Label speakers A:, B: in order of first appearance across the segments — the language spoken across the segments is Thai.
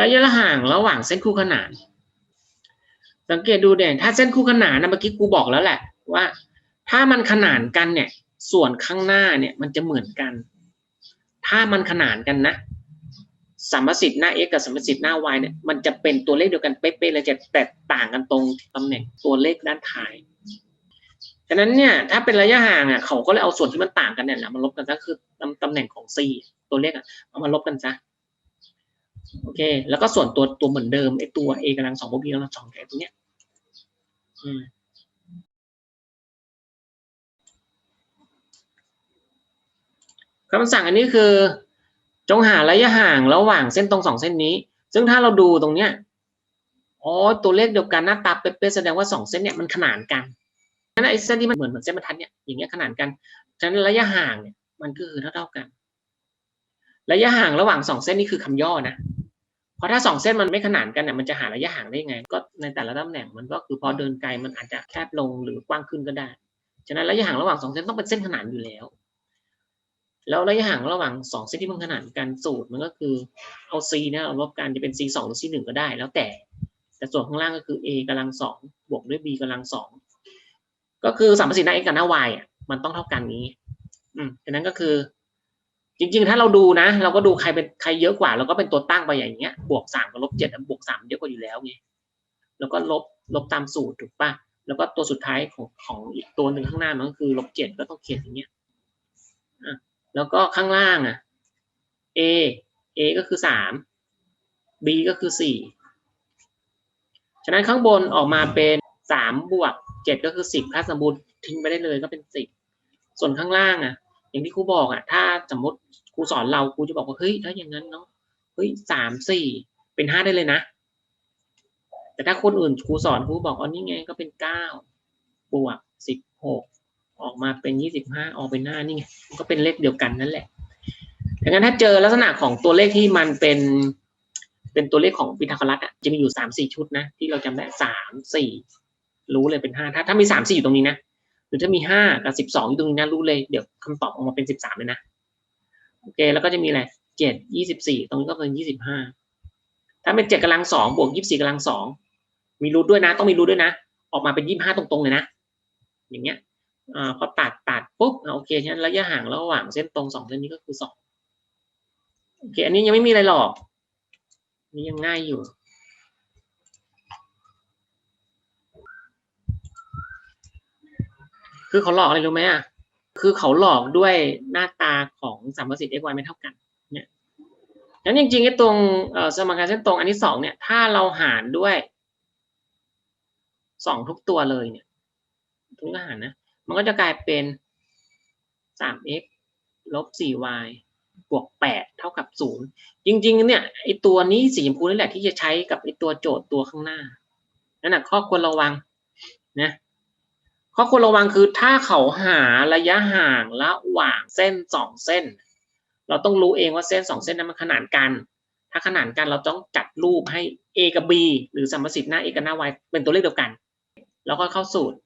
A: ระยะห่างระหว่างเส้นคู่ขนาน สังเกตดูเด่นถ้าเส้นคู่ขนานนะเมื่อกี้กูบอกแล้วแหละว่า ถ้ามันขนานกันเนี่ย ส่วนข้างหน้าเนี่ยมันจะเหมือนกัน ถ้ามันขนานกันนะสัมประสิทธิ์หน้า x กับสัมประสิทธิ์หน้า y เนี่ยมันจะเป็นตัวเลขเดียวกันเป๊ะๆเลยจะแต่ต่างกันตรงตำแหน่งตัวเลขด้านท้ายฉะนั้นเนี่ยถ้าเป็นระยะห่างอะเขาก็เลยเอาส่วนที่มันต่างกันเนี่ยแหละมาลบกันซะคือตำตำแหน่งของ c ตัวเลขอะเอามาลบกันซะ โอเค แล้วก็ส่วนตัวตัวเหมือนเดิมไอตัว a กำลังสองบวก b กำลังสองแกตัวเนี้ยอืมคำสั่งอันนี้คือ จงหาระยะห่างระหว่างเส้นตรงสองเส้นนี้ ซึ่งถ้าเราดูตรงเนี้ยอ๋อตัวเลขเดียวกันหน้าตาเป๊ะๆแสดงว่าสองเส้นเนี่ยมันขนานกันฉะนั้นไอ้เส้นที่มันเหมือนเหมือนเส้นบรรทัดเนี่ยอย่างเงี้ยขนานกันฉะนั้นระยะห่างเนี่ยมันก็คือเท่าเท่าๆกัน ระยะห่างระหว่างสองเส้นนี่คือคำย่อนะ เพราะถ้าสองเส้นมันไม่ขนานกันเนี่ยมันจะหาระยะห่างได้ยังไง ก็ในแต่ละตำแหน่งมันก็คือพอเดินไกลมันอาจจะแคบลงหรือกว้างขึ้นก็ได้ ฉะนั้นระยะห่างระหว่างสองเส้นต้องเป็นเส้นขนานอยู่แล้ว แล้วระยะห่างระหว่างสองเส้นที่มันขนานกันสูตรมันก็คือเอา c เนี่ยเอาลบกันจะเป็น c สองหรือ c หนึ่งก็ได้ แล้วแต่ แต่ส่วนข้างล่างก็คือ a กำลังสองบวกด้วย b กำลังสองก็คือสามประสิทธิ์หน้า x กับหน้า y อะมันต้องเท่ากันนี้ อืมฉะนั้นก็คือ จริงๆ ถ้าเราดูนะ เราก็ดูใครเป็นใครเยอะกว่าเราก็เป็นตัวตั้งไปอย่างเงี้ย บวกสามกับลบเจ็ดบวกสามเยอะกว่าอยู่แล้วไงแล้วก็ลบลบตามสูตรถูกปะแล้วก็ตัวสุดท้ายของของอีกตัวหนึ่งข้างหน้ามันก็คือลบเจ็ดก็ต้องเขียนอย่างเงี้ยอะแล้วก็ข้างล่างอะ a a ก็คือสาม b ก็คือสี่ฉะนั้นข้างบนออกมาเป็นสามบวกเจ็ดก็คือสิบค่าสมบูรณ์ทิ้งไปได้เลยก็เป็นสิบส่วนข้างล่างอะ อย่างที่ครูบอกอะถ้าสมมติครูสอนเราครูจะบอกว่าเฮ้ยถ้าอย่างนั้นเนาะเฮ้ยสามสี่เป็นห้าได้เลยนะ แต่ถ้าคนอื่นครูสอนครูบอกอ๋อนี่ไงก็เป็นเก้าบวกสิบหกออกมาเป็นยี่สิบห้าออกเป็นห้านี่ไงก็เป็นเลขเดียวกันนั่นแหละดังนั้นถ้าเจอลักษณะของตัวเลขที่มันเป็นเป็นตัวเลขของพีทาโกรัสอะจะมีอยู่สามสี่ชุดนะที่เราจำได้สามสี่รู้เลยเป็นห้าถ้าถ้ามีสามสี่อยู่ตรงนี้นะ รือถ้ามีห้ากับสิบสองอยู่ตรงนี้นะรู้เลย เดี๋ยวคำตอบออกมาเป็นสิบสามเลยนะโอเค แล้วก็จะมีอะไรเจ็ดยี่สิบสี่ตรงนี้ก็เป็นยี่สิบห้าถ้าเป็นเจ็ดกำลังสองบวกยี่สิบสี่กำลังสองมีรูทด้วยนะ ต้องมีรูทด้วยนะ ออกมาเป็นยี่สิบห้าตรงๆเลยนะ อย่างเงี้ยอ่าพอตัดตัดปุ๊บโอเคฉะนั้นระยะห่างระหว่างเส้นตรงสองเส้นนี้ก็คือสองโอเค อันนี้ยังไม่มีอะไรหรอกนี่ยังง่ายอยู่ คือเขาหลอกอะไรรู้ไหมอะคือเขาหลอกด้วยหน้าตาของสามประสิทธิ์ x y ไม่เท่ากันเนี่ยนั้นจริงๆไอ้ตรงสมการเส้นตรงอันที่สองเนี่ยถ้าเราหารด้วยสองทุกตัวเลยเนี่ยตรงนี้ก็หารนะ มันก็จะกลายเป็นสาม x ลบสี่ y บวกแปดเท่ากับศูนย์จริง ๆ เนี่ยไอ้ตัวนี้สีชมพูนี่แหละที่จะใช้กับไอ้ตัวโจทย์ตัวข้างหน้านั่นแหะข้อควรระวังนะ ข้อควรระวังคือถ้าเขาหาระยะห่างระหว่างเส้นสองเส้น เราต้องรู้เองว่าเส้นสองเส้นนั้นมันขนานกัน ถ้าขนานกันเราต้องจัดรูปให้ a กับ b หรือสัมประสิทธิ์หน้า x กับหน้า y เป็นตัวเลขเดียวกัน แล้วก็เข้าสูตร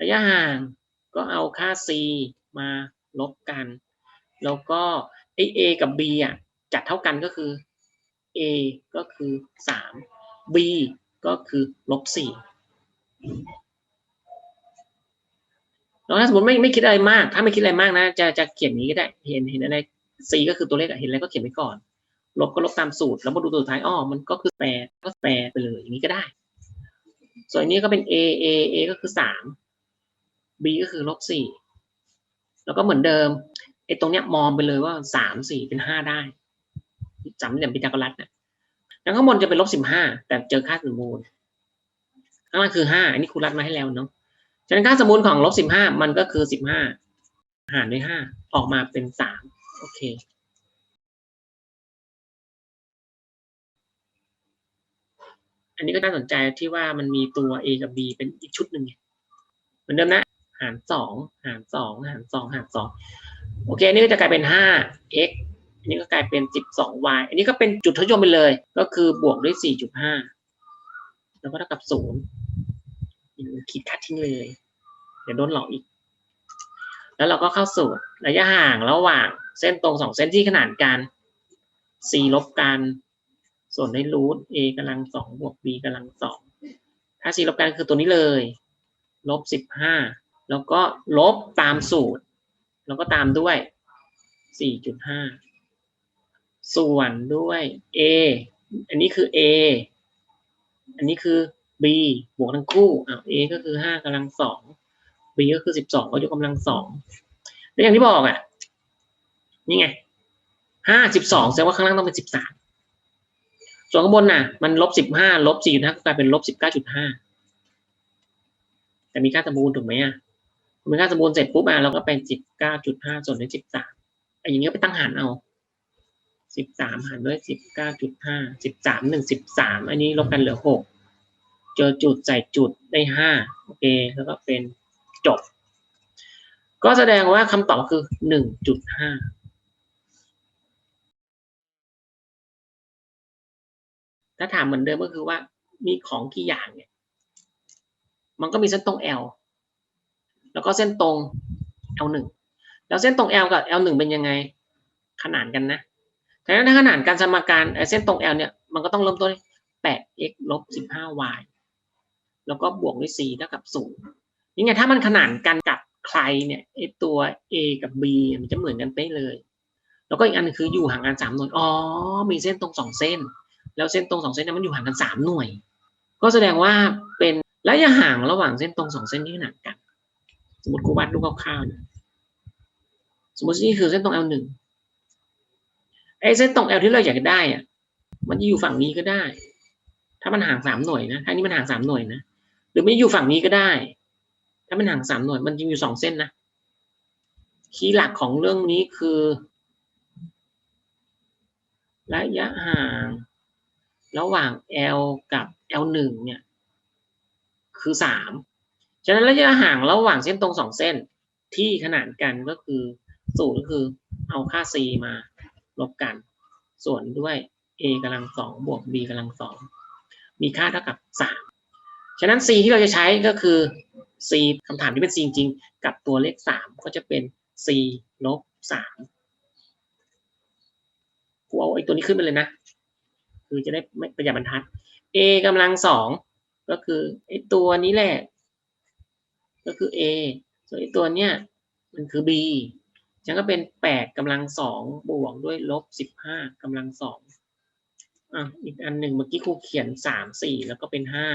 A: ระยะห่างก็เอาค่า c มาลบกัน แล้วก็ไอ a กับ b อะจัดเท่ากันก็คือ a ก็คือสาม b ก็คือลบสี่ แล้วถ้าสมมติไม่ไม่คิดอะไรมาก ถ้าไม่คิดอะไรมากนะจะจะเขียนอย่างนี้ก็ได้ เห็นเห็นอะไร c ก็คือตัวเลขเห็นอะไรก็เขียนไว้ก่อน ลบก็ลบตามสูตร แล้วมาดูตัวสุดท้ายอ๋อมันก็คือแปรก็แปรไปเลยอย่างนี้ก็ได้ ส่วนนี้ก็เป็น a a a ก็คือสาม b ก็คือลบสี่แล้วก็เหมือนเดิมไอ้ตรงเนี้ยมองไปเลยว่าสามสี่เป็นห้าได้จำเหลี่ยมพีทากรัสเนี่ยแล้วข้างบนจะเป็นลบสิบห้าแต่เจอค่าสมมูลข้างล่างคือห้าอันนี้ครูรัดมาให้แล้วเนาะ ฉะนั้นค่าสมมูลของลบสิบห้ามันก็คือสิบห้าหารด้วยห้าออกมาเป็นสามโอเคอันนี้ก็น่าสนใจที่ว่ามันมีตัว a กับ b เป็นอีกชุดหนึ่งเหมือนเดิมนะ หารสองหารสองหารสองหารสองโอเค อันนี้ก็จะกลายเป็นห้า x อันนี้ก็กลายเป็นสิบสอง y อันนี้ก็เป็นจุดทศยมไปเลย ก็คือบวกด้วยสี่จุดห้าแล้วก็เท่ากับศูนย์ ขีดคัดทิ้งเลย เดี๋ยวโดนหลอกอีก แล้วเราก็เข้าสูตรระยะห่างระหว่างเส้นตรงสองเส้นที่ขนานกัน c ลบกัน ส่วนด้วยรูท a กำลังสองบวก b กำลังสองถ้าสี่ลบกันคือตัวนี้เลย ลบสิบห้าแล้วก็ลบตามสูตร แล้วก็ตามด้วยสี่จุดห้าส่วนด้วย a อันนี้คือ a อันนี้คือ b บวกทั้งคู่อะ a ก็คือห้ากำลังสอง b ก็คือสิบสองก็ยกกำลังสองแล้วอย่างที่บอกอะนี่ไงห้าสิบสองแสดงว่าข้างล่างต้องเป็นสิบสามส่วนข้างบนน่ะมันลบสิบห้าลบสี่จุดห้าก็กลายเป็นลบสิบเก้าจุดห้าแต่มีค่าสมบูรณ์ถูกไหมอะมีค่าสมบูรณ์เสร็จปุ๊บอะเราก็เป็นสิบเก้าจุดห้าส่วนด้วยสิบสามไอ้อย่างเงี้ยไปตั้งหารเอาสิบสามหารด้วยสิบเก้าจุดห้าสิบสามหนึ่งสิบสามอันนี้ลบกันเหลือหก เจอจุดใส่จุดได้ห้าโอเคแล้วก็เป็นจบ ก็แสดงว่าคำตอบคือหนึ่งจุดห้าถ้าถามเหมือนเดิมก็คือว่ามีของกี่อย่างเนี่ย มันก็มีเส้นตรง L แล้วก็เส้นตรง L หนึ่งแล้วเส้นตรง L กับ L หนึ่งเป็นยังไง ขนานกันนะแต่ถ้าขนานการสมการเส้นตรง L เนี่ย มันก็ต้องเริ่มต้น 8x ลบ 15y แล้วก็บวกด้วย c เท่ากับ0ยังไงถ้ามันขนานกันกับใครเนี่ยไอตัว a กับ b มันจะเหมือนกันเป๊ะเลย แล้วก็อีกอันคืออยู่ห่างกันสามหน่วย อ๋อ มีเส้นตรงสองเส้น แล้วเส้นตรงสองเส้นนั้นมันอยู่ห่างกันสามหน่วย ก็แสดงว่าเป็นระยะห่างระหว่างเส้นตรงสองเส้นที่ขนานกัน สมมติกูวาดรูปคร่าวๆนะสมมตินี่คือเส้นตรง L หนึ่งไอ้เส้นตรง L ที่เราอยากได้อะมันจะอยู่ฝั่งนี้ก็ได้ ถ้ามันห่างสามหน่วยนะถ้านี้มันห่างสามหน่วยนะ รือไม่อยู่ฝั่งนี้ก็ได้ ถ้ามันห่างสามหน่วย มันจะอยู่สองเส้นนะ คีย์หลักของเรื่องนี้คือ ระยะห่าง ระหว่าง L กับ L1 เนี่ย คือสามฉะนั้นระยะห่างระหว่างเส้นตรงสองเส้นที่ขนานกันก็คือสูตรก็คือเอาค่า c มาลบกัน ส่วนด้วย a กำลังสองบวก b กำลังสองมีค่าเท่ากับสาม ฉะนั้น c ที่เราจะใช้ก็คือ c คำถามที่เป็น c จริงๆ กับตัวเลขสามก็จะเป็น c ลบสามกูเอาไอ้ตัวนี้ขึ้นไปเลยนะ คือจะได้ไม่ประหยัดบรรทัด a กำลังสองก็คือไอ้ตัวนี้แหละ ก็คือ a ส่วนไอ้ตัวเนี้ยมันคือ b ฉันก็เป็นแปดกำลังสองบวกด้วยลบสิบห้ากำลังสองอะอีกอันหนึ่งเมื่อกี้ครูเขียนสามสี่แล้วก็เป็นห้า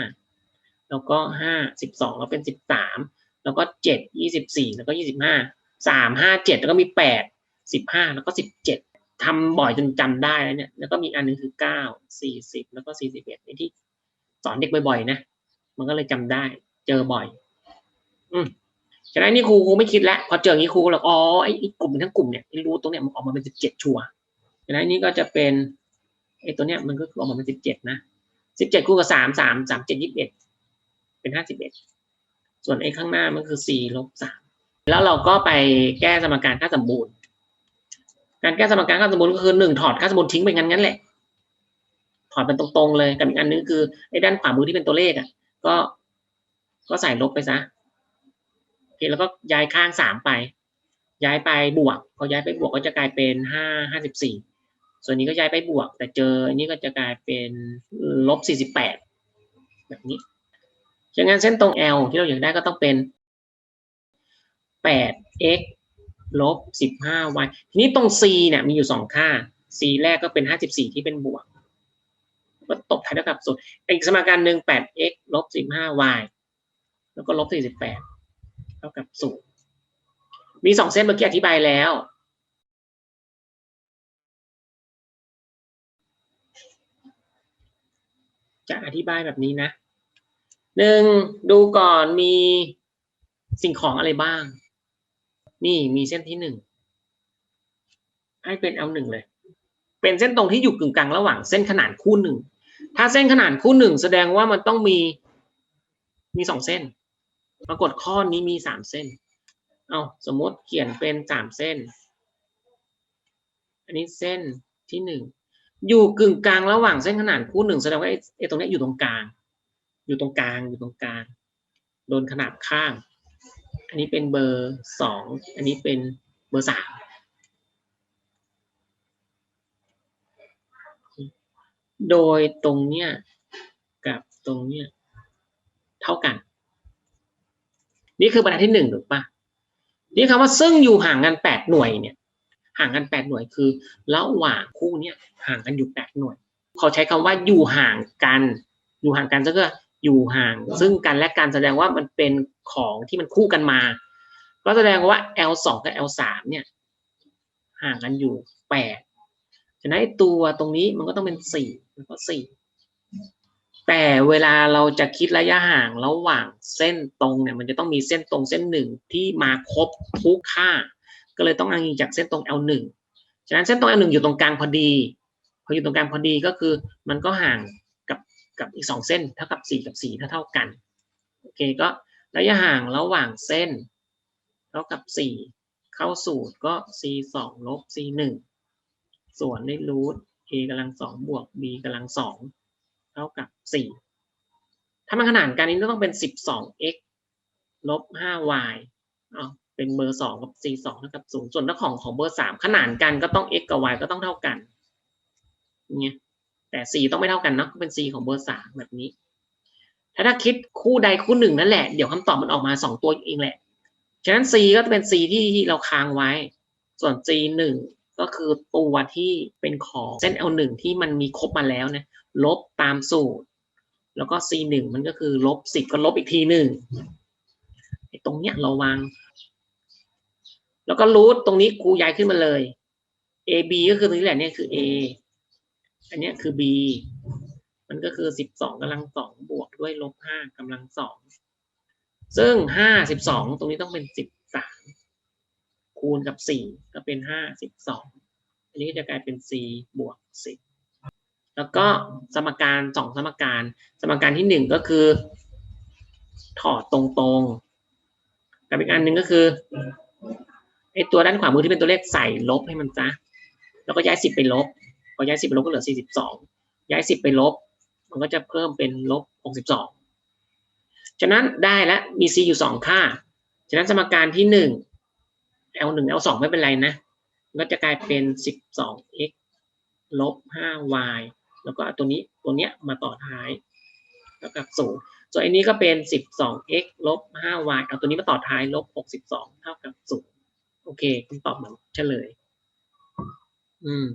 A: แล้วก็ห้าสิบสองแล้วเป็นสิบสามแล้วก็เจ็ดยี่สิบสี่แล้วก็ยี่สิบห้าสามห้าเจ็ดแล้วก็มีแปดสิบห้าแล้วก็สิบเจ็ดทำบ่อยจนจำได้แล้วเนี่ยแล้วก็มีอันหนึงคือเก้าสี่สิบแล้วก็สี่สิบเอ็ดที่สอนเด็กบ่อยๆนะมันก็เลยจำได้ เจอบ่อย อืมฉะนั้นนี่ครูครูไม่คิดแล้วพอเจออย่างนี้ครูก็เลยอ๋อไอ้กลุ่มทั้งกลุ่มเนี่ยรู้ตรงเนี้ยมันออกมาเป็นสิบเจ็ดชัวร์ฉะนั้นนี่ก็จะเป็นไอ้ตัวเนี้ยมันก็คือออกมาเป็นสิบเจ็ดนะสิบเจ็ดคูณกับสามสามสามเจ็ดยี่สิบเอ็ด เป็นห้าสิบเอ็ดส่วนไอ้ข้างหน้ามันคือสี่ลบสามแล้วเราก็ไปแก้สมการค่าสมบูรณ์ การแก้สมการค่าสมบูรณ์ก็คือหนึ่งถอดค่าสมบูรณ์ทิ้งไปงั้นงั้นแหละ ถอดเป็นตรงๆเลยกับอีกอันนึงคือไอ้ด้านขวามือที่เป็นตัวเลขอะ ก็ก็ใส่ลบไปซะโอเคแล้วก็ย้ายข้างสามไป ย้ายไปบวก พอย้ายไปบวกก็จะกลายเป็นห้าห้าสิบสี่ส่วนนี้ก็ย้ายไปบวก แต่เจออันนี้ก็จะกลายเป็นลบสี่สิบแปดแบบนี้ ฉะนั้นเส้นตรง L ที่เราอยากได้ก็ต้องเป็นแปด x ลบสิบห้า y ทีนี้ตรง c เนี่ยมีอยู่สองค่า c แรกก็เป็นห้าสิบสี่ที่เป็นบวก ก็ตกท้ายเท่ากับศูนย์อีกสมการหนึ่งแปด x ลบสิบห้า y แล้วก็ลบสี่สิบแปดเท่ากับศูนย์มีสองเส้นเมื่อกี้อธิบายแล้ว จะอธิบายแบบนี้นะ หนึ่งดูก่อนมีสิ่งของอะไรบ้าง นี่มีเส้นที่หนึ่งให้เป็น L หนึ่งเลย เป็นเส้นตรงที่อยู่กึ่งกลางระหว่างเส้นขนานคู่หนึ่งถ้าเส้นขนานคู่หนึ่งแสดงว่ามันต้องมีมีสองเส้น ปรากฏข้อนี้มีสามเส้น เอาสมมติเขียนเป็นสามเส้น อันนี้เส้นที่หนึ่งอยู่กึ่งกลางระหว่างเส้นขนานคู่หนึ่งแสดงว่าไอ้ตรงนี้อยู่ตรงกลาง อยู่ตรงกลางอยู่ตรงกลาง โดนขนาบข้าง อันนี้เป็นเบอร์สองอันนี้เป็นเบอร์สามโดยตรงเนี้ยกับตรงเนี้ยเท่ากัน นี่คือบรรทัดที่หนึ่งถูกปะนี่คำว่าซึ่งอยู่ห่างกันแปดหน่วยเนี่ย ห่างกันแปดหน่วยคือระหว่างคู่เนี่ยห่างกันอยู่แปดหน่วยเขาใช้คำว่าอยู่ห่างกัน อยู่ห่างกันก็อ อยู่ห่าง ซึ่งกันและกันแสดงว่ามันเป็นของที่มันคู่กันมา ก็แสดงว่า L สองกับ L สามเนี่ยห่างกันอยู่แปดฉะนั้นตัวตรงนี้มันก็ต้องเป็นสี่มันก็สี่แต่เวลาเราจะคิดระยะห่างระหว่างเส้นตรงเนี่ยมันจะต้องมีเส้นตรงเส้นหนึ่งที่มาครบทุกค่า ก็เลยต้องอ้างอิงจากเส้นตรง L หนึ่งฉะนั้นเส้นตรง L หนึ่งอยู่ตรงกลางพอดี พออยู่ตรงกลางพอดีก็คือมันก็ห่าง กับอีกสองเส้นเท่ากับสี่กับสี่เท่าเท่ากันโอเคก็ระยะห่างระหว่างเส้นเท่ากับสี่เข้าสูตรก็ c สองลบ c หนึ่งส่วนในรูท a กำลังสองบวก b กำลังสองเท่ากับสี่ถ้ามันขนานกันนี้ต้องเป็นสิบสอง x ลบห้า y เอาเป็นเบอร์สองกับ c สองเท่ากับศูนย์ส่วนถ้าของของเบอร์สามขนานกันก็ต้อง x กับ y ก็ต้องเท่ากันเนี่ย แต่ c ต้องไม่เท่ากันเนาะก็เป็น c ของเบอร์สามแบบนี้ ถ้าถ้าคิดคู่ใดคู่หนึ่งนั่นแหละเดี๋ยวคำตอบมันออกมาสองตัวเองแหละ ฉะนั้น c ก็จะเป็น c ที่เราค้างไว้ ส่วน c หนึ่งก็คือตัวที่เป็นของเส้น L หนึ่งที่มันมีครบมาแล้วนะลบตามสูตร แล้วก็ c หนึ่งมันก็คือลบสิบก็ลบอีกทีหนึ่งตรงเนี้ยเราวาง แล้วก็รูทตรงนี้ครูย้ายขึ้นมาเลย a b ก็คือตรงนี้แหละเนี่ยคือ a อันนี้คือ b มันก็คือสิบสองกำลังสองบวกด้วยลบห้ากำลังสองซึ่งห้าสิบสองตรงนี้ต้องเป็นสิบสามคูณกับสี่ก็เป็นห้าสิบสองอันนี้ก็จะกลายเป็น c บวกสิบแล้วก็สมการสองสมการ สมการที่หนึ่งก็คือ ถอดตรงๆกับอีกอันหนึ่งก็คือไอตัวด้านขวามือที่เป็นตัวเลขใส่ลบให้มันซะแล้วก็ย้ายสิบไปลบ อย้ายสิบไปลบก็เหลือสี่สิบสองย้ายสิบไปลบ มันก็จะเพิ่มเป็นลบหกสิบสองฉะนั้นได้แล้วมี c อยู่สองค่า ฉะนั้นสมการที่หนึ่ง l หนึ่ง l สองไม่เป็นไรนะมันก็จะกลายเป็นสิบสอง x ลบห้า y แล้วก็เอาตัวนี้ตัวเนี้ยมาต่อท้ายเท่ากับศูนย์ส่วนอันนี้ก็เป็นสิบสอง x ลบห้า y เอาตัวนี้มาต่อท้ายลบหกสิบสองเท่ากับศูนย์โอเคคำตอบเหมือนเฉลย อืม